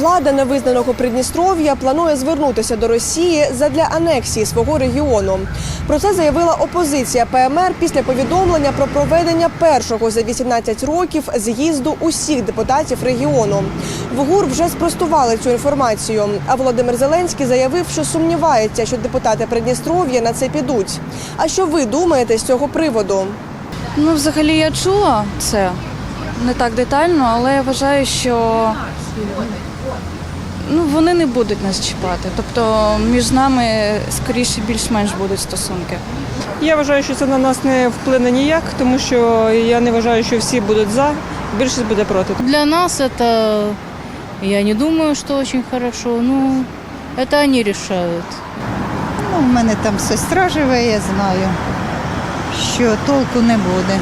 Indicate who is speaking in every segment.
Speaker 1: Влада невизнаного Придністров'я планує звернутися до Росії задля анексії свого регіону. Про це заявила опозиція ПМР після повідомлення про проведення першого за 18 років з'їзду усіх депутатів регіону. В ГУР вже спростували цю інформацію. А Володимир Зеленський заявив, що сумнівається, що депутати Придністров'я на це підуть. А що ви думаєте з цього приводу?
Speaker 2: Ну, взагалі я чула це не так детально, але я вважаю, що ну, вони не будуть нас чіпати. Тобто між нами скоріше більш-менш будуть стосунки.
Speaker 3: Я вважаю, що це на нас не вплине ніяк, тому що я не вважаю, що всі будуть за, більшість буде проти.
Speaker 4: Для нас это, я не думаю, что очень хорошо. Ну, это они решают.
Speaker 5: Ну, в мене там сестра живе, я знаю, що толку не буде.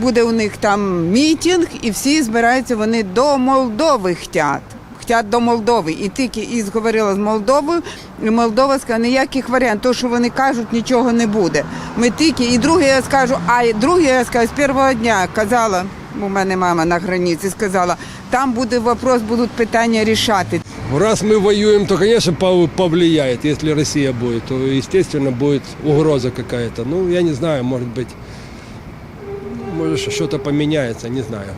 Speaker 6: Буде у них там мітинг, і всі збираються вони до Молдови хтять. Хтять до Молдови. І тільки і зговорила з Молдовою, і Молдова сказала, ніяких варіантів. То, що вони кажуть, нічого не буде. Ми тільки, і друге я скажу, а друге я скажу, з першого дня казала, у мене мама на границі сказала, там буде вопрос, будуть питання рішати.
Speaker 7: Раз мы воюем, то, конечно, пов- повлияет. Если Россия будет, то, естественно, будет угроза какая-то. Ну, я не знаю, может быть, может, что-то поменяется, не знаю.